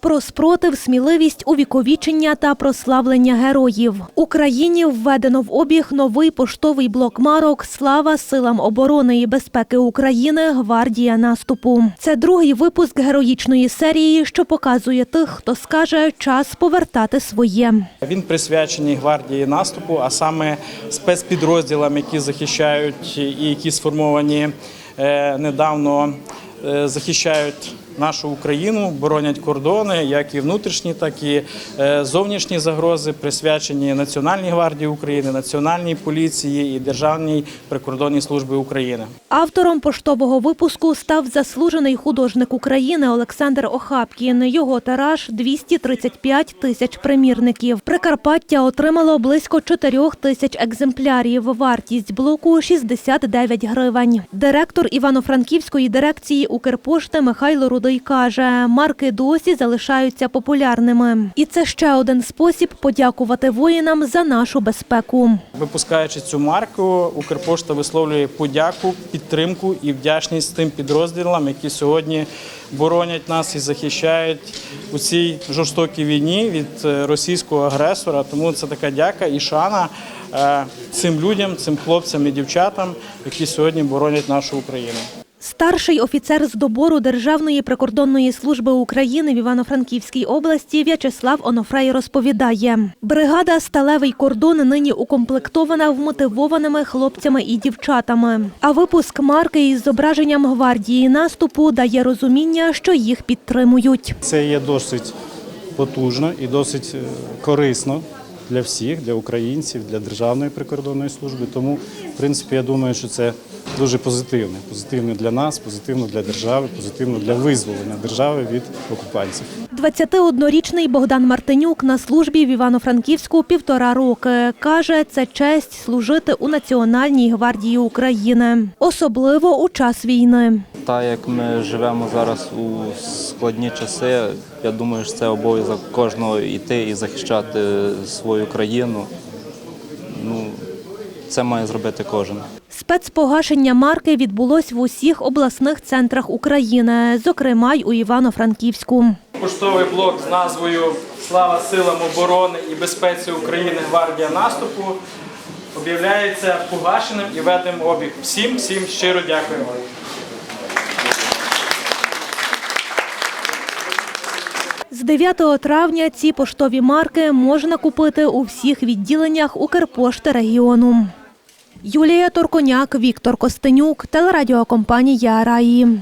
Про спротив, сміливість, увіковічення та прославлення героїв. Україні введено в обіг новий поштовий блок марок Слава силам оборони і безпеки України. Гвардія наступу. Це другий випуск героїчної серії, що показує тих, хто скаже час повертати своє. Він присвячений гвардії наступу, а саме спецпідрозділам, які захищають і які сформовані е, недавно, захищають нашу Україну, боронять кордони, як і внутрішні, так і е, зовнішні загрози, присвячені Національній гвардії України, Національній поліції і Державній прикордонній службі України. Автором поштового випуску став заслужений художник України Олександр Охапкін. Його тираж 235 тисяч примірників. Прикарпаття отримало близько 4 тисяч екземплярів. Вартість блоку 69 гривень. Директор Івано-Франківської дирекції Укрпошти Михайло Рудий каже, марки досі залишаються популярними. І це ще один спосіб подякувати воїнам за нашу безпеку. Випускаючи цю марку, Укрпошта висловлює подяку, підтримку і вдячність тим підрозділам, які сьогодні боронять нас і захищають у цій жорстокій війні від е, російського агресора. Тому це така дяка і шана е, цим людям, цим хлопцям і дівчатам, які сьогодні боронять нашу Україну. Старший офіцер з добору Державної прикордонної служби України в Івано-Франківській області В'ячеслав Онофрей розповідає, бригада Сталевий кордон нині укомплектована вмотивованими хлопцями і дівчатами. А випуск марки із зображенням гвардії наступу дає розуміння, що їх підтримують. Це є досить потужно і досить е, корисно для всіх, для українців, для Державної прикордонної служби. Тому, в принципі, я думаю, що це дуже позитивно. Позитивно для нас, позитивно для держави, позитивно для визволення держави від окупантів. 21-річний Богдан Мартинюк на службі в Івано-Франківську півтора роки. Каже, це честь служити у Національній гвардії України, особливо у час війни. Так як ми живемо зараз у складні часи, я думаю, що це обов'язок кожного йти і захищати свою країну. Ну, це має зробити кожен. Спецпогашення марки відбулось в усіх обласних центрах України, зокрема й у Івано-Франківську. Поштовий блок з назвою Слава силам оборони і безпеці України Гвардія наступу об'являється погашеним і ведем обіг. Всім всім щиро дякуємо. 9 травня ці поштові марки можна купити у всіх відділеннях Укрпошти регіону. Юлія Торконяк, Віктор Костенюк, телерадіокомпанія Раї.